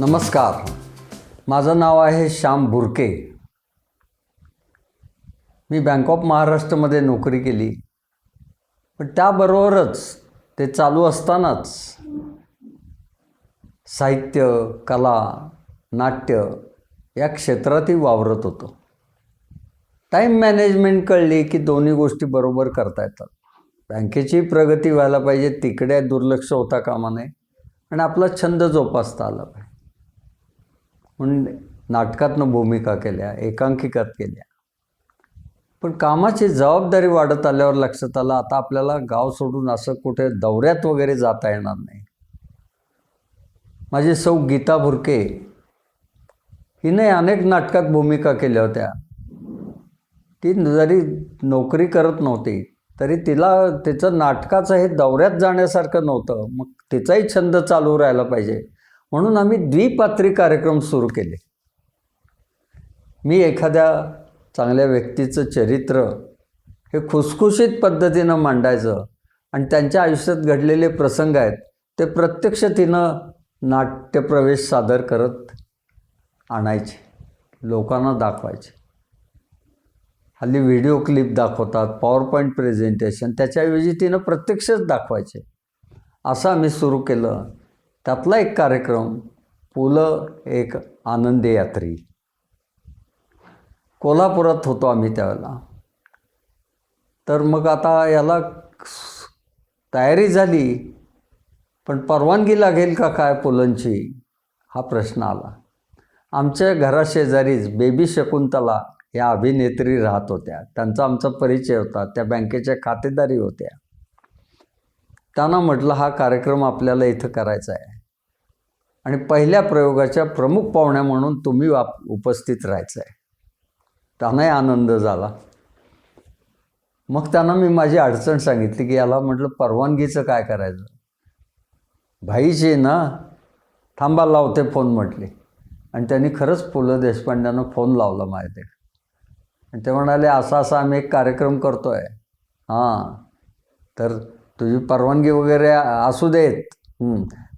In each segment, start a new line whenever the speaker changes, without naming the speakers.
नमस्कार. माझं नाव आहे श्याम बुरके. मी बँक ऑफ महाराष्ट्रमध्ये नोकरी केली. पण त्याबरोबरच ते चालू असतानाच साहित्य कला नाट्य या क्षेत्रातही वावरत होतो. टाईम मॅनेजमेंट कळली की दोन्ही गोष्टी बरोबर करता येतात. बँकेची प्रगती व्हायला पाहिजे तिकडे दुर्लक्ष होता कामा नये आणि आपला छंद जोपासता आला पाहिजे. म्हणून नाटकातनं भूमिका केल्या एकांकिकात केल्या. पण कामाची जबाबदारी वाढत आल्यावर लक्षात आलं आता आपल्याला गाव सोडून असं कुठे दौऱ्यात वगैरे जाता येणार नाही. माझी सौ गीता भुरके हिने अनेक नाटकात भूमिका केल्या होत्या. ती जरी नोकरी करत नव्हती तरी तिला तिचं नाटकाचं हे दौऱ्यात जाण्यासारखं नव्हतं. मग तिचाही छंद चालू राहायला पाहिजे. म्हणून आम्ही द्विपात्री कार्यक्रम सुरू केले. मी एखाद्या चांगल्या व्यक्तीचं चरित्र हे खुसखुशीत पद्धतीनं मांडायचं आणि त्यांच्या आयुष्यात घडलेले प्रसंग आहेत ते प्रत्यक्ष तिनं नाट्यप्रवेश सादर करत आणायचे लोकांना दाखवायचे. हल्ली व्हिडिओ क्लिप दाखवतात पॉवर पॉईंट प्रेझेंटेशन त्याच्याऐवजी तिनं प्रत्यक्षच दाखवायचे. असं आम्ही सुरू केलं. त्यातला एक कार्यक्रम पु ल एक आनंदी यात्री. कोल्हापुरात होतो आम्ही त्यावेळेला. तर मग आता याला तयारी झाली पण परवानगी लागेल का काय पुलंची हा प्रश्न आला. आमच्या घराशेजारीच बेबी शकुंतला या अभिनेत्री राहत होत्या. त्यांचा आमचा परिचय होता. त्या बँकेच्या खातेदारी होत्या. त्यांना म्हटलं हा कार्यक्रम आपल्याला इथं करायचा आहे. आणि पहिल्या प्रयोगाच्या प्रमुख पाहुण्या म्हणून तुम्ही वाप उपस्थित राहायचं आहे त्यांनाही आनंद झाला. मग त्यांना मी माझी अडचण सांगितली की याला म्हटलं परवानगीचं काय करायचं? भाईचे ना थांबा लावते फोन म्हटले. आणि त्यांनी खरंच पु ल देशपांड्यांना फोन लावला माझ्या आणि ते म्हणाले असा असा आम्ही एक कार्यक्रम करतो आहे हां तर तुझी परवानगी वगैरे असू देत.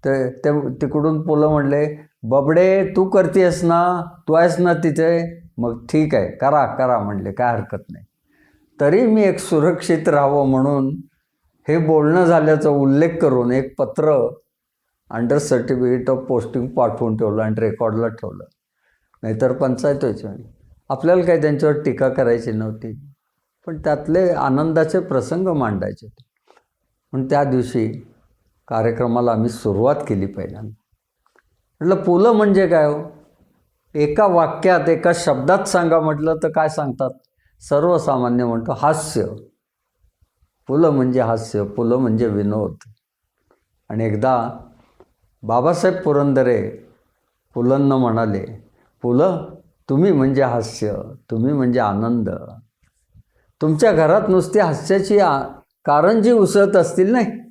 ते ते तिकडून पुलं म्हणले बबडे तू करतेस ना तू आहेस ना तिथे. मग ठीक आहे करा करा म्हणले काय हरकत नाही. तरी मी एक सुरक्षित राहावं म्हणून हे बोलणं झाल्याचा उल्लेख करून एक पत्र अंडर सर्टिफिकेट ऑफ पोस्टिंग पाठवून ठेवलं आणि रेकॉर्डला ठेवलं. नाहीतर पंचायत व्हायची आपल्याला काही त्यांच्यावर टीका करायची नव्हती. पण त्यातले आनंदाचे प्रसंग मांडायचे होते. पण त्या दिवशी कार्यक्रमाला आम्ही सुरुवात केली पहिल्यांदा. म्हटलं पुलं म्हणजे काय हो? एका वाक्यात एका शब्दात सांगा म्हटलं तर काय सांगतात? सर्वसामान्य म्हणतो हास्य. पुलं म्हणजे हास्य पुलं म्हणजे विनोद. आणि एकदा बाबासाहेब पुरंदरे पुलंना म्हणाले पुलं तुम्ही म्हणजे हास्य तुम्ही म्हणजे आनंद. तुमच्या घरात नुसती हास्याची आ कारंजी उसळत असतील नाही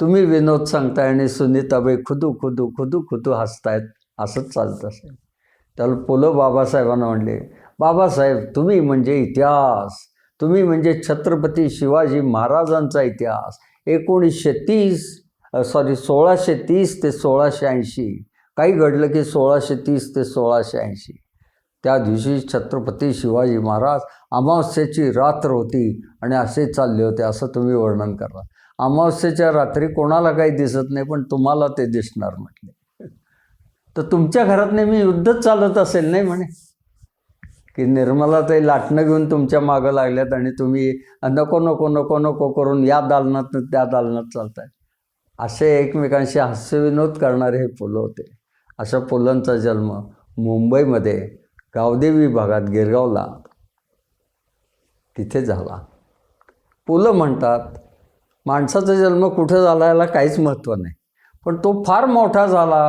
तुम्ही विनोद सांगताय आणि सुनीताबाई खुदू खुदू खुदू खुदू हसतायत असंच चालत असेल. त्याला पुलं बाबासाहेबांना म्हणले बाबासाहेब तुम्ही म्हणजे इतिहास. तुम्ही म्हणजे छत्रपती शिवाजी महाराजांचा इतिहास. एकोणीसशे तीस सॉरी सोळाशे तीस ते सोळाशे ऐंशी. काही घडलं की सोळाशे तीस ते सोळाशे ऐंशी. त्या दिवशी छत्रपती शिवाजी महाराज अमावस्येची रात्र होती आणि असे चालले होते असं तुम्ही वर्णन करा अमावस्येच्या रात्री कोणाला काही दिसत नाही पण तुम्हाला ते दिसणार म्हटले. तर तुमच्या घरात नेहमी युद्धच चालत असेल नाही म्हणे? की निर्मला ते लाटणं घेऊन तुमच्या मागं लागल्यात आणि तुम्ही नको नको नको नको करून या दालनात त्या दालनात चालताय. असे एकमेकांशी हास्यविनोद करणारे हे पुलं होते. अशा पुलांचा जन्म मुंबईमध्ये गावदेवी भागात गिरगावला. तिथे झाला. पुलं म्हणतात माणसाचा जन्म कुठं झाला याला काहीच महत्त्व नाही. पण तो फार मोठा झाला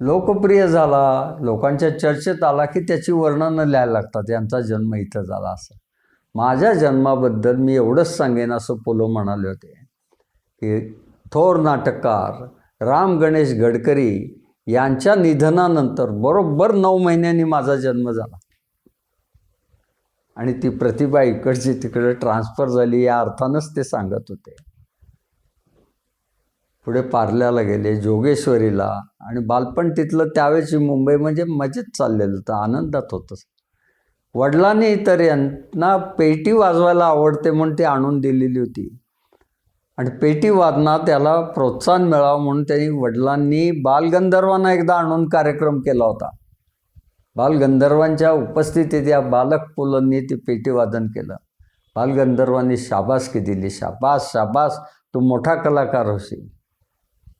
लोकप्रिय झाला लोकांच्या चर्चेत आला की त्याची वर्णनं लिहायला लागतात यांचा जन्म इथं झाला असं. माझ्या जन्माबद्दल मी एवढंच सांगेन असं पोलो म्हणाले होते की थोर नाटककार राम गणेश गडकरी यांच्या निधनानंतर बरोबर नऊ महिन्यांनी माझा जन्म झाला. आणि ती प्रतिभा इकडची तिकडे ट्रान्सफर झाली या अर्थानंच ते सांगत होते. पुढे पार्ल्याला गेले जोगेश्वरीला आणि बालपण तिथलं त्यावेळेची मुंबई म्हणजे मजेत चाललेलं होतं आनंदात होतं. वडिलांनी तर यांना पेटी वाजवायला आवडते म्हणून ती आणून दिलेली होती. आणि पेटी वादना त्याला प्रोत्साहन मिळावं म्हणून त्यांनी वडिलांनी बालगंधर्वांना एकदा आणून कार्यक्रम केला होता. बालगंधर्वांच्या उपस्थितीत या बालक पुलांनी ते पेटी वादन केलं. बालगंधर्वांनी शाबासकी दिली. शाबास शाबास. तू मोठा कलाकार होशील.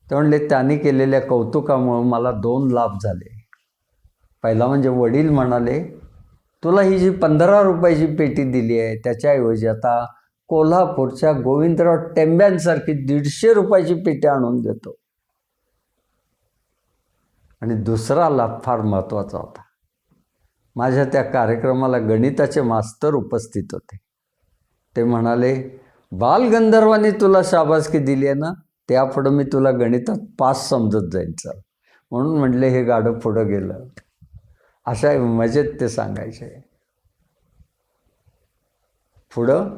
ते म्हणले त्यांनी केलेल्या कौतुकामुळं मला दोन लाभ झाले. पहिला म्हणजे वडील म्हणाले तुला ही जी पंधरा रुपयाची पेटी दिली आहे त्याच्याऐवजी आता कोल्हापूरच्या गोविंदराव टेंब्यांसारखी दीडशे रुपयाची पेटी आणून देतो. आणि दुसरा लाभ फार महत्त्वाचा होता. माझ्या त्या कार्यक्रमाला गणिताचे मास्तर उपस्थित होते. ते म्हणाले बालगंधर्वांनी तुला शाबासकी दिली आहे ना त्यापुढं मी तुला गणितात पास समजत जाईन चल. म्हणून म्हटले हे गाडं पुढं गेलं. अशा मजेत ते सांगायचे. पुढं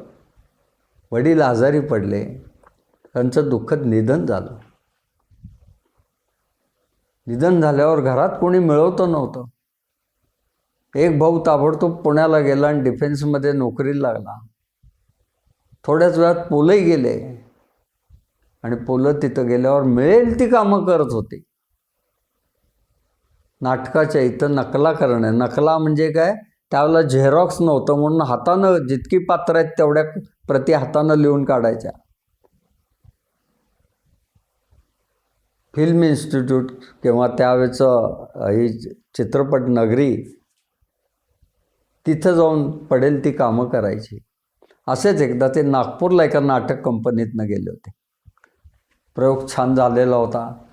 वडील आजारी पडले. त्यांचं दुःखद निधन झालं. निधन झाल्यावर घरात कोणी मिळवतं नव्हतं. एक भाऊ ताबडतोब पुण्याला गेला आणि डिफेन्समध्ये नोकरीला लागला. थोड्याच वेळात पोलंही गेले. आणि पोलं तिथं गेल्यावर मिळेल ती कामं करत होती. नाटकाच्या इथं नकला करणे. नकला म्हणजे काय? त्यावेळेला झेरॉक्स नव्हतं म्हणून हातानं जितकी पात्र आहेत तेवढ्या प्रति हातानं लिहून काढायच्या. फिल्म इन्स्टिट्यूट किंवा त्यावेळेचं ही चित्रपट नगरी तिथं जाऊन पडेल ती कामं करायची. असेच एकदा ते नागपूरला एका नाटक कंपनीतनं गेले होते. प्रयोग छान झालेला होता.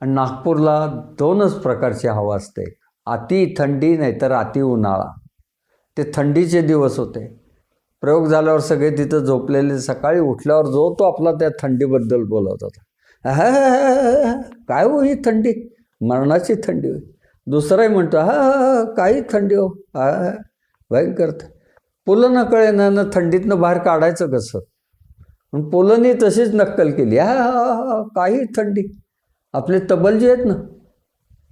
आणि नागपूरला दोनच प्रकारची हवा असते. अति थंडी नाहीतर अति उन्हाळा. ते थंडीचे दिवस होते. प्रयोग झाल्यावर सगळे तिथं झोपलेले सकाळी उठल्यावर जो तो आपला त्या थंडीबद्दल बोलत होता. काय हो ही थंडी? मरणाची थंडी होईल दुसराही म्हणतो हा काही थंडी हो. हा भयंकर थ- पुलं न कळे ना थंडीतनं बाहेर काढायचं कसं? पण पोलंनी तशीच नक्कल केली. हा हा, हा काही थंडी. आपले तबलजी आहेत ना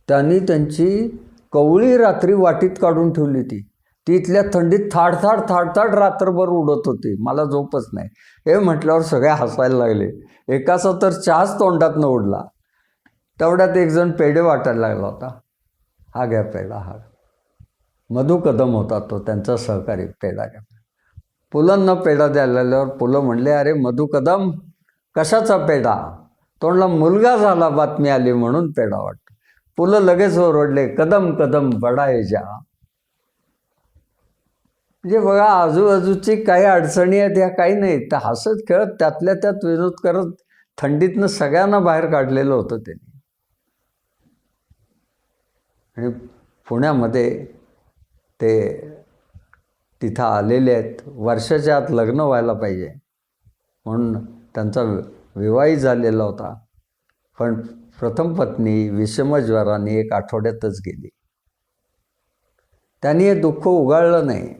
त्यांनी त्यांची कवळी रात्री वाटीत काढून ठेवली ती. ती इथल्या थंडीत थाडथाड थाडथाड रात्रभर उडत होती. मला झोपच नाही. हे म्हटल्यावर सगळे हसायला लागले. एकाचा तर चहाच तोंडातनं उडला. तेवढ्यात एक जण पेढे वाटायला लागला होता. हा घ्या पेढा हा मधु कदम होता तो त्यांचा सहकारी पेढा घ्या पुलंना पेढा द्यायला पुलं म्हणले अरे मधु कदम कशाचा पेढा तोंडला मुलगा झाला बातमी आली म्हणून पेढा वाटतो. पुलं लगेच ओरडले कदम कदम बडाय जा. म्हणजे बघा आजूबाजूची काही अडचणी आहेत ह्या काही नाही. तर हसत खेळत त्यातल्या त्यात विरोध करत थंडीतनं सगळ्यांना बाहेर काढलेलं होतं त्यांनी. आणि पुण्यामध्ये ते तिथं आलेले आहेत. वर्षाच्या आत लग्न व्हायला पाहिजे. म्हणून त्यांचा विवाही झालेला होता. पण प्रथम पत्नी विषमज्वराने एक आठवड्यातच गेली. त्यांनी हे दुःख उगाळलं नाही.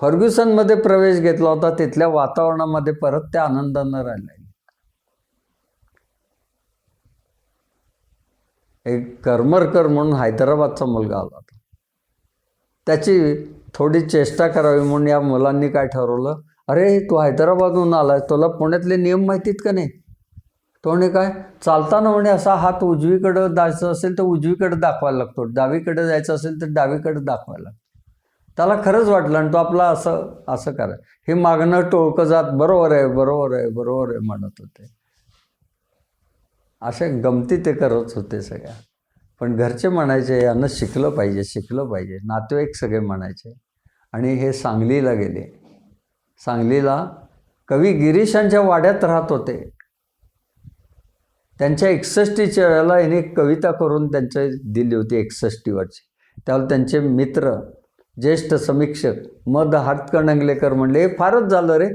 फर्ग्युसनमध्ये प्रवेश घेतला होता. तिथल्या वातावरणामध्ये परत त्या आनंदानं राहिल्या. एक करमरकर म्हणून हैदराबादचा मुलगा आला होता. त्याची थोडी चेष्टा करावी म्हणून या मुलांनी काय ठरवलं? अरे तू हैदराबादहून आलाय तुला पुण्यातले नियम माहितीत का नाही? तो म्हणे काय? चालताना म्हणे असा हात उजवीकडं जायचं असेल तर उजवीकडे दाखवायला लागतो. डावीकडे जायचं असेल तर डावीकडे दाखवायला लागतो. त्याला खरंच वाटलं आणि तो आपला असं असं करा हे मागणं टोळकं जात बरोबर आहे बरोबर आहे बरोबर आहे म्हणत होते. अशा गमती ते करत होते सगळ्या. पण घरचे म्हणायचे यांना शिकलं पाहिजे शिकलं पाहिजे. नातेवाईक सगळे म्हणायचे. आणि हे सांगलीला गेले. सांगलीला कवी गिरीशांच्या वाड्यात राहत होते. त्यांच्या एकसष्टीच्या वेळेला याने कविता करून त्यांच्या दिली होती एकसष्टीवरची. त्यावेळेला त्यांचे मित्र ज्येष्ठ समीक्षक मद हातकणंगलेकर म्हणले हे फारच झालं रे.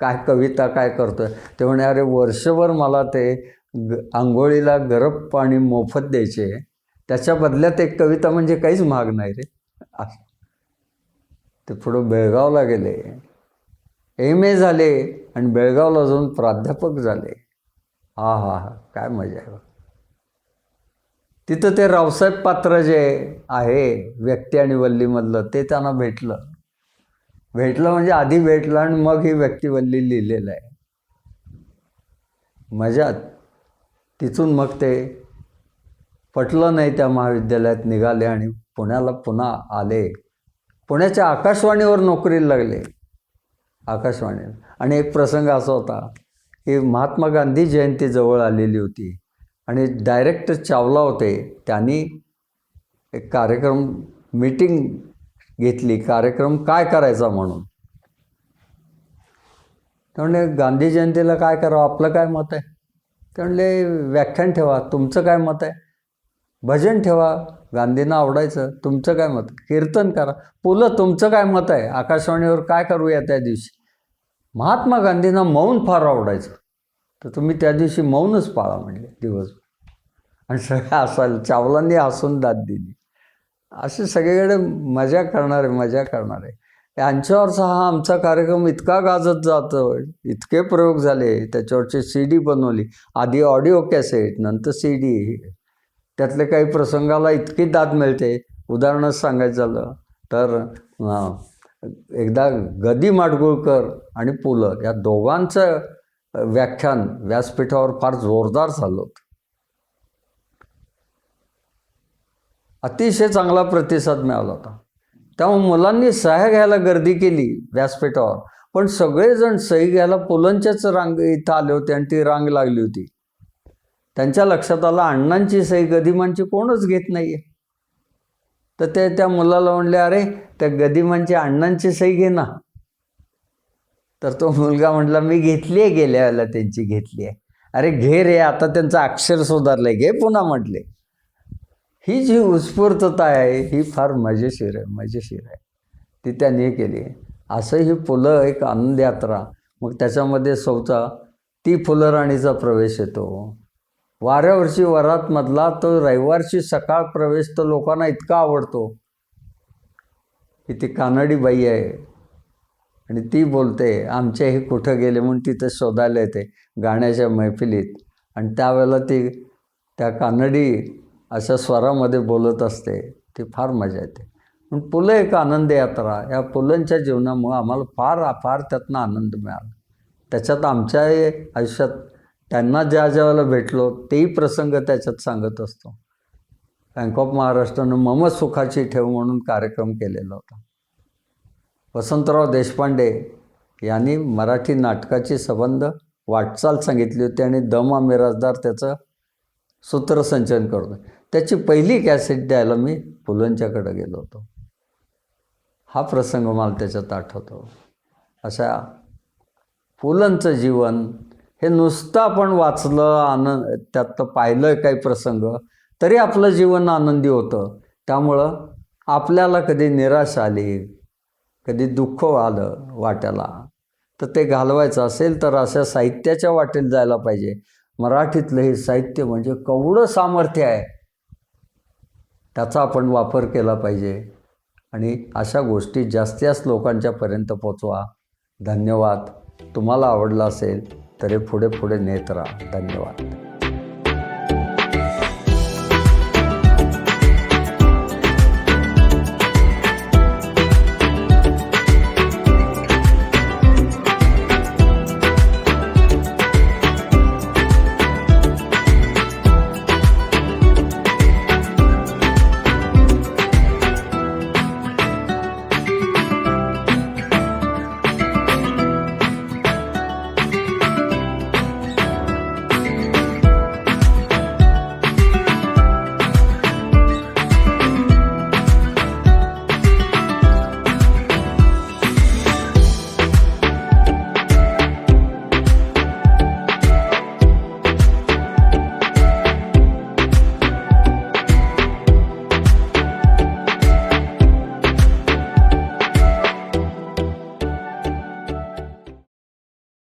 काय कविता काय करतोय? ते म्हणे अरे वर्षभर मला ते ग आंघोळीला गरम पाणी मोफत द्यायचे. त्याच्या बदल्यात एक कविता म्हणजे काहीच महाग नाही रे. ते पुढं बेळगावला गेले. एम ए झाले आणि बेळगावला जाऊन प्राध्यापक झाले. हा हा हा काय मजा आहे तिथं ते रावसाहेब पात्र जे आहे व्यक्ती आणि वल्लीमधलं ते त्यांना भेटलं. भेटलं म्हणजे आधी भेटलं आणि मग ही व्यक्तिवल्ली लिहिलेलं आहे. मजा. तिथून मग ते पटलं नाही त्या महाविद्यालयात निघाले आणि पुण्याला पुन्हा आले. पुण्याच्या आकाशवाणीवर नोकरीला लागले. आकाशवाणी आणि एक प्रसंग असा होता की महात्मा गांधी जयंती जवळ आलेली होती आणि डायरेक्टर चावला होते. त्यांनी एक कार्यक्रम मीटिंग घेतली. कार्यक्रम काय करायचा म्हणून? त्यामुळे गांधी जयंतीला काय करावं? आपलं काय मत आहे? त्यामुळे व्याख्यान ठेवा. तुमचं काय मत आहे? भजन ठेवा. गांधींना आवडायचं. तुमचं काय मत? कीर्तन करा. पुलं तुमचं काय मत आहे? आकाशवाणीवर काय करूया त्या दिवशी? महात्मा गांधींना मौन फार आवडायचं. तर तुम्ही त्या दिवशी मौनच पाळा म्हणले दिवस आणि सगळं असाल चावलांनी हसून दाद दिली. असे सगळीकडे मजा करणारे मजा करणारे. यांच्यावरचा हा आमचा कार्यक्रम इतका गाजत जातो. इतके प्रयोग झाले. त्याच्यावरची सी डी बनवली. आधी ऑडिओ कॅसेट नंतर सी डी त्यातले काही प्रसंगाला इतकी दाद मिळते. उदाहरणच सांगायचं झालं तर एकदा गदी माडगुळकर आणि पु ल या दोघांचं व्याख्यान व्यासपीठावर फार जोरदार झालं होतं. अतिशय चांगला प्रतिसाद मिळाला होता. त्यामुळे मुलांनी सह्या घ्यायला गर्दी केली व्यासपीठावर. पण सगळेजण सही घ्यायला पुलंच्याच रांग इथं आले होते आणि ती रांग लागली होती. त्यांच्या लक्षात आलं अण्णांची सही गदिमांची कोणच घेत नाही आहे तर ते त्या मुलाला म्हणले अरे त्या गदिमांची अण्णांची सही घे ना. तर तो मुलगा म्हटला मी घेतली आहे गेल्या वेळेला त्यांची घेतली आहे. अरे घे रे आता त्यांचं अक्षर सुधारलंय घे पुन्हा म्हटले. ही जी उत्स्फूर्तता आहे ही फार मजेशीर आहे मजेशीर आहे. ती त्यांनी केली. असं ही फुलं एक आनंद यात्रा मग त्याच्यामध्ये सौचा ती फुलराणीचा प्रवेश येतो. वाऱ्यावरची वरातमधला तो रविवारची सकाळ प्रवेश तर लोकांना इतका आवडतो. की ती कानडी बाई आहे. आणि ती बोलते आमचे हे कुठं गेले म्हणून तिथं शोधायला येते गाण्याच्या मैफिलीत. आणि त्यावेळेला ती त्या कानडी अशा स्वरामध्ये बोलत असते ती फार मजा येते. पण पुलं एक आनंद यात्रा या पुलंच्या जीवनामुळं आम्हाला फार फार त्यातनं आनंद मिळाला. त्याच्यात आमच्या आयुष्यात त्यांना ज्या ज्या वेळेला भेटलो तेही प्रसंग त्याच्यात सांगत असतो. बँक ऑफ महाराष्ट्रानं मम सुखाची ठेव म्हणून कार्यक्रम केलेला होता. वसंतराव देशपांडे यांनी मराठी नाटकाची संबंध वाटचाल सांगितली होती आणि दमा मिराजदार त्याचं सूत्रसंचन करतो त्याची पहिली कॅसेट द्यायला मी फुलंच्याकडे गेलो होतो. हा प्रसंग मला त्याच्यात आठवतो. अशा पुलंचं जीवन हे नुसतं आपण वाचलं आनंद त्यात पाहिलं काही प्रसंग तरी आपलं जीवन आनंदी होतं. त्यामुळं आपल्याला कधी निराशा आली कधी दुःख आलं वाट्याला तर ते घालवायचं असेल तर अशा साहित्याच्या वाटेत जायला पाहिजे. मराठीतलं हे साहित्य म्हणजे कवडं सामर्थ्य आहे त्याचा आपण वापर केला पाहिजे. आणि अशा गोष्टी जास्तीत जास्त लोकांच्यापर्यंत पोचवा. धन्यवाद. तुम्हाला आवडला असेल तर हे पुढे पुढे नेत राहा. धन्यवाद.